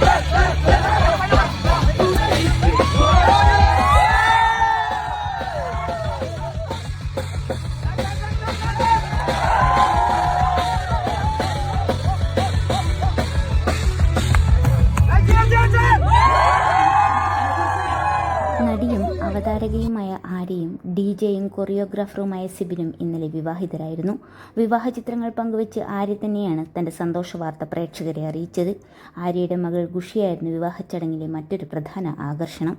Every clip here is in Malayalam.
Let's go! നടിയും അവതാരകയുമായ ആര്യയും ഡി ജെയും കൊറിയോഗ്രാഫറുമായ സിബിനും ഇന്നലെ വിവാഹിതരായിരുന്നു. വിവാഹ ചിത്രങ്ങൾ പങ്കുവച്ച് ആര്യ തന്നെയാണ് തന്റെ സന്തോഷ വാർത്ത പ്രേക്ഷകരെ അറിയിച്ചത്. ആര്യയുടെ മകൾ ഗുഷിയായിരുന്നു വിവാഹ ചടങ്ങിലെ മറ്റൊരു പ്രധാന ആകർഷണം.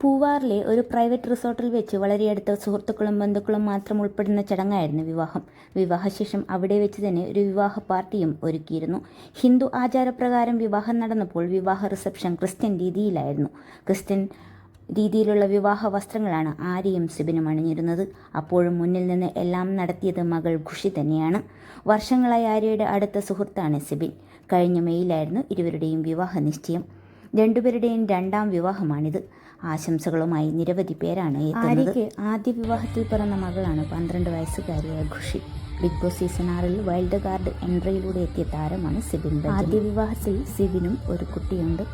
പൂവാറിലെ ഒരു പ്രൈവറ്റ് റിസോർട്ടിൽ വെച്ച് വളരെ അടുത്ത സുഹൃത്തുക്കളും ബന്ധുക്കളും മാത്രം ഉൾപ്പെടുന്ന ചടങ്ങായിരുന്നു വിവാഹം. വിവാഹശേഷം അവിടെ വെച്ച് തന്നെ ഒരു വിവാഹ പാർട്ടിയും ഒരുക്കിയിരുന്നു. ഹിന്ദു ആചാരപ്രകാരം വിവാഹം നടന്നപ്പോൾ വിവാഹ റിസപ്ഷൻ ക്രിസ്ത്യൻ രീതിയിലായിരുന്നു. ക്രിസ്ത്യൻ രീതിയിലുള്ള വിവാഹ വസ്ത്രങ്ങളാണ് ആര്യയും സിബിനും അണിഞ്ഞിരുന്നത്. അപ്പോഴും മുന്നിൽ നിന്ന് എല്ലാം നടത്തിയത് മകൾ ഖുഷി തന്നെയാണ്. വർഷങ്ങളായി ആര്യയുടെ അടുത്ത സുഹൃത്താണ് സിബിൻ. കഴിഞ്ഞ മെയ്യിലായിരുന്നു ഇരുവരുടെയും വിവാഹ നിശ്ചയം. രണ്ടുപേരുടെയും രണ്ടാം വിവാഹമാണിത്. ആശംസകളുമായി നിരവധി പേരാണ് ആര്യയ്ക്ക് ആദ്യ വിവാഹത്തിൽ പിറന്ന മകളാണ് പന്ത്രണ്ട് വയസ്സുകാരിയായ ഖുഷി. ബിഗ് ബോസ് സീസൺ ആറിൽ വൈൽഡ് കാർഡ് എൻട്രിയിലൂടെ എത്തിയ താരമാണ് സിബിൻ ആദ്യ വിവാഹത്തിൽ സിബിനും ഒരു കുട്ടിയുണ്ട്.